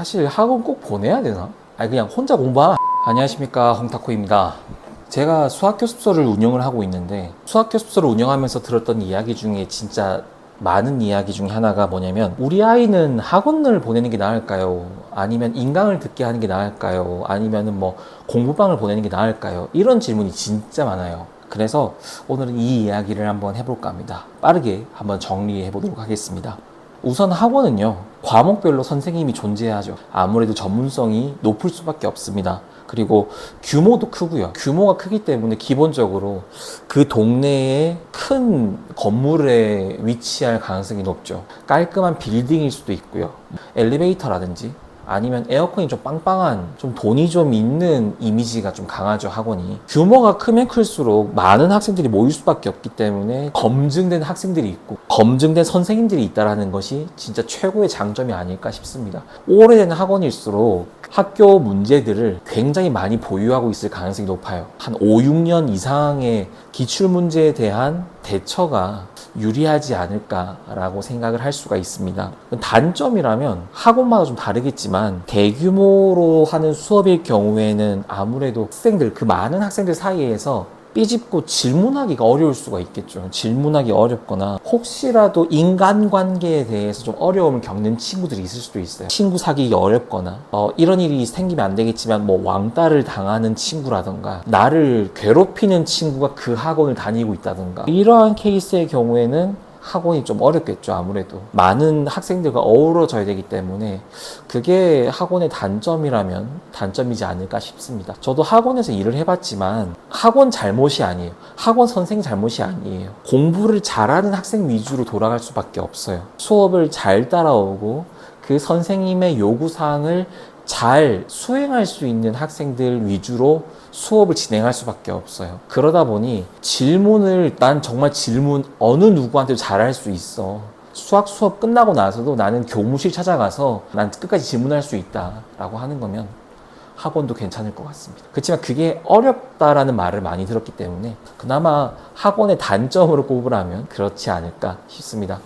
사실 학원 꼭 보내야 되나? 아니 그냥 혼자 공부하. 안녕하십니까 홍타코입니다. 제가 수학교습소를 운영을 하고 있는데 수학교습소를 운영하면서 들었던 이야기 중에 진짜 많은 이야기 중에 하나가 뭐냐면 우리 아이는 학원을 보내는 게 나을까요? 아니면 인강을 듣게 하는 게 나을까요? 아니면은 뭐 공부방을 보내는 게 나을까요? 이런 질문이 진짜 많아요. 그래서 오늘은 이 이야기를 한번 해볼까 합니다. 빠르게 한번 정리해 보도록 하겠습니다. 우선 학원은요, 과목별로 선생님이 존재하죠. 아무래도 전문성이 높을 수밖에 없습니다. 그리고 규모도 크고요. 규모가 크기 때문에 기본적으로 그 동네에 큰 건물에 위치할 가능성이 높죠. 깔끔한 빌딩일 수도 있고요. 엘리베이터라든지 아니면 에어컨이 좀 빵빵한 좀 돈이 좀 있는 이미지가 좀 강하죠 학원이 규모가 크면 클수록 많은 학생들이 모일 수밖에 없기 때문에 검증된 학생들이 있고 검증된 선생님들이 있다라는 것이 진짜 최고의 장점이 아닐까 싶습니다 오래된 학원일수록 학교 문제들을 굉장히 많이 보유하고 있을 가능성이 높아요 한 5, 6년 이상의 기출 문제에 대한 대처가 유리하지 않을까라고 생각을 할 수가 있습니다. 단점이라면 학원마다 좀 다르겠지만 대규모로 하는 수업일 경우에는 아무래도 학생들 그 많은 학생들 사이에서 삐집고 질문하기가 어려울 수가 있겠죠. 질문하기 어렵거나 혹시라도 인간관계에 대해서 좀 어려움을 겪는 친구들이 있을 수도 있어요. 친구 사귀기 어렵거나 어, 이런 일이 생기면 안 되겠지만 뭐 왕따를 당하는 친구라던가 나를 괴롭히는 친구가 그 학원을 다니고 있다던가 이러한 케이스의 경우에는 학원이 좀 어렵겠죠, 아무래도. 많은 학생들과 어우러져야 되기 때문에 그게 학원의 단점이라면 단점이지 않을까 싶습니다. 저도 학원에서 일을 해봤지만 학원 잘못이 아니에요. 학원 선생 잘못이 아니에요. 공부를 잘하는 학생 위주로 돌아갈 수밖에 없어요. 수업을 잘 따라오고 그 선생님의 요구사항을 잘 수행할 수 있는 학생들 위주로 수업을 진행할 수밖에 없어요. 그러다 보니 질문을 난 정말 질문 어느 누구한테도 잘할 수 있어. 수학 수업 끝나고 나서도 나는 교무실 찾아가서 난 끝까지 질문할 수 있다라고 하는 거면 학원도 괜찮을 것 같습니다. 그렇지만 그게 어렵다라는 말을 많이 들었기 때문에 그나마 학원의 단점으로 꼽으라면 그렇지 않을까 싶습니다.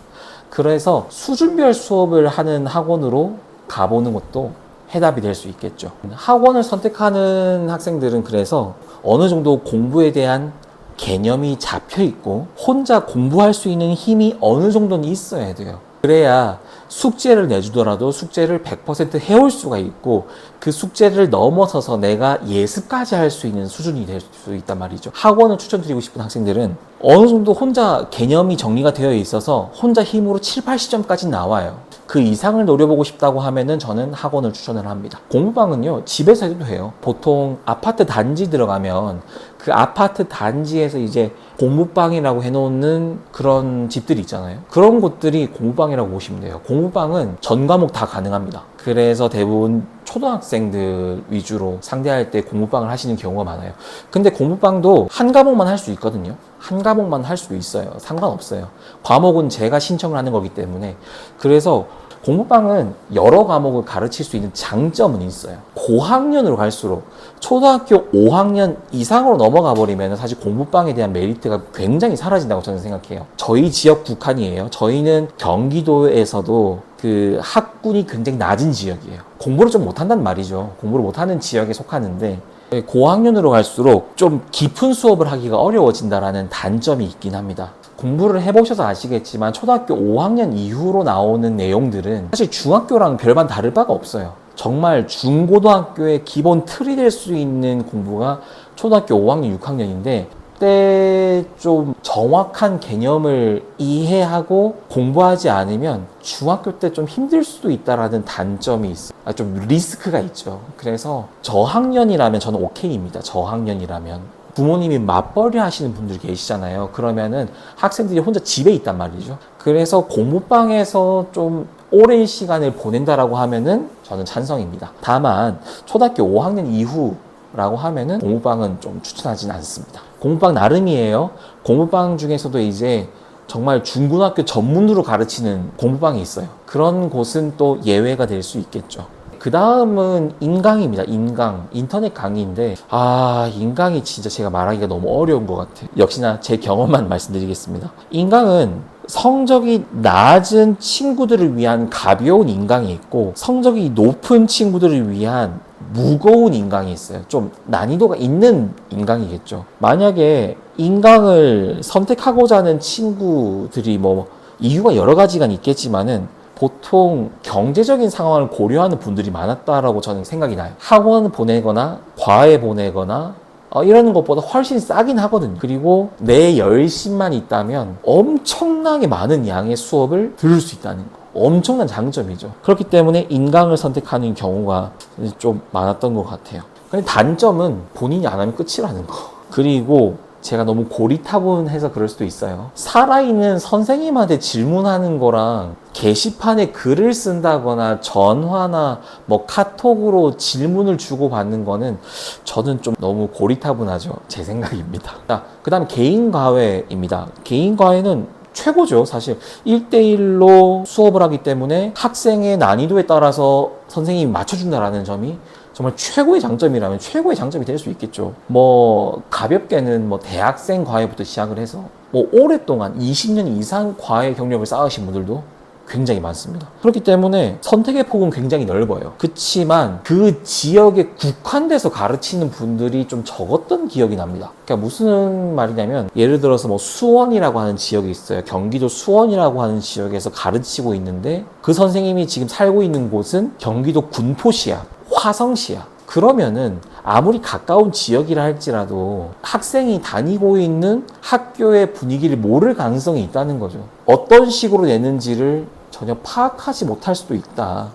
그래서 수준별 수업을 하는 학원으로 가보는 것도 해답이 될 수 있겠죠. 학원을 선택하는 학생들은 그래서 어느 정도 공부에 대한 개념이 잡혀 있고 혼자 공부할 수 있는 힘이 어느 정도는 있어야 돼요. 그래야 숙제를 내주더라도 숙제를 100% 해올 수가 있고 그 숙제를 넘어서서 내가 예습까지 할 수 있는 수준이 될 수 있단 말이죠. 학원을 추천드리고 싶은 학생들은 어느 정도 혼자 개념이 정리가 되어 있어서 혼자 힘으로 7, 80점까지 나와요. 그 이상을 노려보고 싶다고 하면은 저는 학원을 추천을 합니다. 공부방은요, 집에서 해도 돼요. 보통 아파트 단지 들어가면 그 아파트 단지에서 이제 공부방이라고 해놓는 그런 집들이 있잖아요. 그런 곳들이 공부방이라고 보시면 돼요. 공부방은 전 과목 다 가능합니다. 그래서 대부분 초등학생들 위주로 상대할 때 공부방을 하시는 경우가 많아요. 근데 공부방도 한 과목만 할 수 있거든요. 한 과목만 할 수 있어요. 상관없어요. 과목은 제가 신청을 하는 거기 때문에. 그래서 공부방은 여러 과목을 가르칠 수 있는 장점은 있어요. 고학년으로 갈수록 초등학교 5학년 이상으로 넘어가 버리면 사실 공부방에 대한 메리트가 굉장히 사라진다고 저는 생각해요. 저희 지역 국한이에요. 저희는 경기도에서도 그 학군이 굉장히 낮은 지역이에요. 공부를 좀 못한단 말이죠. 공부를 못하는 지역에 속하는데 고학년으로 갈수록 좀 깊은 수업을 하기가 어려워진다라는 단점이 있긴 합니다. 공부를 해보셔서 아시겠지만 초등학교 5학년 이후로 나오는 내용들은 사실 중학교랑 별반 다를 바가 없어요. 정말 중고등학교의 기본 틀이 될 수 있는 공부가 초등학교 5학년, 6학년인데 그때 좀 정확한 개념을 이해하고 공부하지 않으면 중학교 때 좀 힘들 수도 있다라는 단점이 있어요. 아, 좀 리스크가 있죠. 그래서 저학년이라면 저는 오케이입니다. 저학년이라면. 부모님이 맞벌이 하시는 분들 계시잖아요. 그러면은 학생들이 혼자 집에 있단 말이죠. 그래서 공부방에서 좀 오랜 시간을 보낸다라고 하면은 저는 찬성입니다. 다만 초등학교 5학년 이후라고 하면은 공부방은 좀 추천하진 않습니다. 공부방 나름이에요. 공부방 중에서도 이제 정말 중고등학교 전문으로 가르치는 공부방이 있어요. 그런 곳은 또 예외가 될 수 있겠죠. 그 다음은 인강입니다. 인강. 인터넷 강의인데, 아, 인강이 진짜 제가 말하기가 너무 어려운 것 같아요. 역시나 제 경험만 말씀드리겠습니다. 인강은 성적이 낮은 친구들을 위한 가벼운 인강이 있고 성적이 높은 친구들을 위한 무거운 인강이 있어요. 좀 난이도가 있는 인강이겠죠. 만약에 인강을 선택하고자 하는 친구들이 뭐 이유가 여러 가지가 있겠지만은 보통 경제적인 상황을 고려하는 분들이 많았다라고 저는 생각이 나요. 학원 보내거나 과외 보내거나 어, 이러는 것보다 훨씬 싸긴 하거든요. 그리고 내 열심만 있다면 엄청나게 많은 양의 수업을 들을 수 있다는 거. 엄청난 장점이죠. 그렇기 때문에 인강을 선택하는 경우가 좀 많았던 것 같아요. 근데 단점은 본인이 안 하면 끝이라는 거. 그리고 제가 너무 고리타분해서 그럴 수도 있어요. 살아있는 선생님한테 질문하는 거랑 게시판에 글을 쓴다거나 전화나 뭐 카톡으로 질문을 주고받는 거는 저는 좀 너무 고리타분하죠. 제 생각입니다. 자, 그 다음 개인 과외입니다. 개인 과외는 최고죠. 사실 1대1로 수업을 하기 때문에 학생의 난이도에 따라서 선생님이 맞춰준다라는 점이 정말 최고의 장점이라면 최고의 장점이 될 수 있겠죠. 뭐 가볍게는 뭐 대학생 과외부터 시작을 해서 뭐 오랫동안 20년 이상 과외 경력을 쌓으신 분들도 굉장히 많습니다. 그렇기 때문에 선택의 폭은 굉장히 넓어요. 그렇지만 그 지역에 국한돼서 가르치는 분들이 좀 적었던 기억이 납니다. 그러니까 무슨 말이냐면 예를 들어서 뭐 수원이라고 하는 지역이 있어요. 경기도 수원이라고 하는 지역에서 가르치고 있는데 그 선생님이 지금 살고 있는 곳은 경기도 군포시야, 화성시야. 그러면은 아무리 가까운 지역이라 할지라도 학생이 다니고 있는 학교의 분위기를 모를 가능성이 있다는 거죠. 어떤 식으로 내는지를 전혀 파악하지 못할 수도 있다.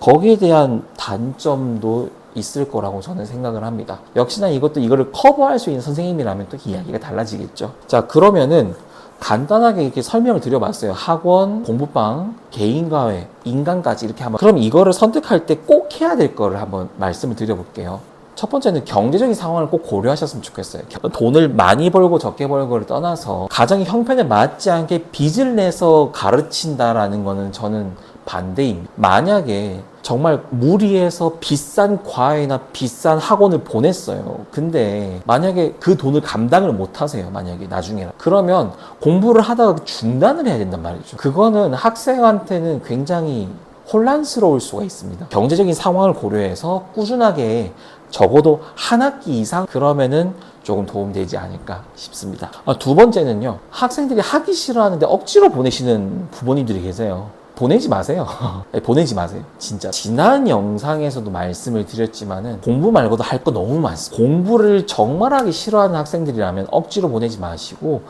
거기에 대한 단점도 있을 거라고 저는 생각을 합니다. 역시나 이것도 이거를 커버할 수 있는 선생님이라면 또 이야기가 달라지겠죠. 자, 그러면은 간단하게 이렇게 설명을 드려봤어요. 학원, 공부방, 개인과외, 인강까지 이렇게 한번. 그럼 이거를 선택할 때 꼭 해야 될 거를 한번 말씀을 드려볼게요. 첫 번째는 경제적인 상황을 꼭 고려하셨으면 좋겠어요. 돈을 많이 벌고 적게 벌고를 떠나서 가정의 형편에 맞지 않게 빚을 내서 가르친다라는 거는 저는 반대입니다. 만약에 정말 무리해서 비싼 과외나 비싼 학원을 보냈어요. 근데 만약에 그 돈을 감당을 못 하세요. 만약에 나중에. 그러면 공부를 하다가 중단을 해야 된단 말이죠. 그거는 학생한테는 굉장히 혼란스러울 수가 있습니다. 경제적인 상황을 고려해서 꾸준하게 적어도 한 학기 이상 그러면은 조금 도움되지 않을까 싶습니다. 아, 두 번째는요. 학생들이 하기 싫어하는데 억지로 보내시는 부모님들이 계세요. 보내지 마세요. 네, 보내지 마세요. 진짜. 지난 영상에서도 말씀을 드렸지만은 공부 말고도 할 거 너무 많습니다. 공부를 정말 하기 싫어하는 학생들이라면 억지로 보내지 마시고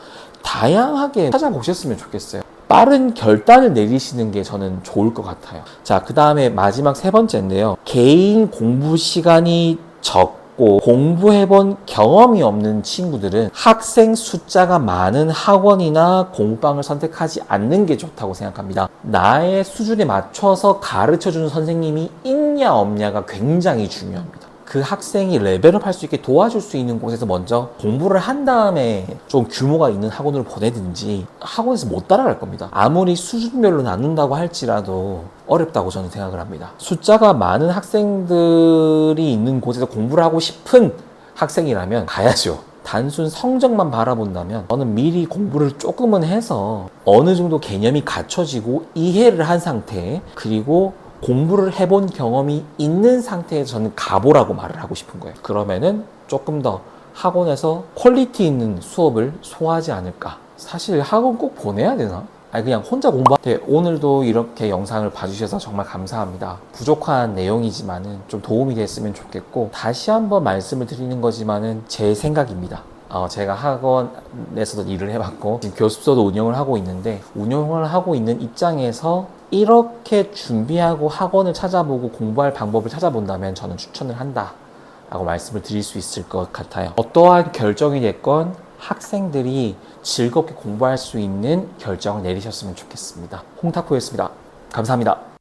다양하게 찾아보셨으면 좋겠어요. 빠른 결단을 내리시는 게 저는 좋을 것 같아요. 자, 그 다음에 마지막 세 번째인데요. 개인 공부 시간이 적 고 공부해본 경험이 없는 친구들은 학생 숫자가 많은 학원이나 공부방을 선택하지 않는 게 좋다고 생각합니다. 나의 수준에 맞춰서 가르쳐 주는 선생님이 있냐 없냐가 굉장히 중요합니다. 그 학생이 레벨업 할 수 있게 도와줄 수 있는 곳에서 먼저 공부를 한 다음에 좀 규모가 있는 학원으로 보내든지 학원에서 못 따라갈 겁니다. 아무리 수준별로 나눈다고 할지라도 어렵다고 저는 생각을 합니다. 숫자가 많은 학생들이 있는 곳에서 공부를 하고 싶은 학생이라면 가야죠. 단순 성적만 바라본다면 저는 미리 공부를 조금은 해서 어느 정도 개념이 갖춰지고 이해를 한 상태 그리고 공부를 해본 경험이 있는 상태에서 저는 가보라고 말을 하고 싶은 거예요. 그러면은 조금 더 학원에서 퀄리티 있는 수업을 소화하지 않을까. 사실 학원 꼭 보내야 되나? 아니 그냥 혼자 공부. 네, 오늘도 이렇게 영상을 봐주셔서 정말 감사합니다. 부족한 내용이지만은 좀 도움이 됐으면 좋겠고 다시 한번 말씀을 드리는 거지만은 제 생각입니다. 어, 제가 학원에서도 일을 해봤고 지금 교습소도 운영을 하고 있는데 운영을 하고 있는 입장에서 이렇게 준비하고 학원을 찾아보고 공부할 방법을 찾아본다면 저는 추천을 한다 라고 말씀을 드릴 수 있을 것 같아요. 어떠한 결정이 됐건 학생들이 즐겁게 공부할 수 있는 결정을 내리셨으면 좋겠습니다. 홍타코였습니다. 감사합니다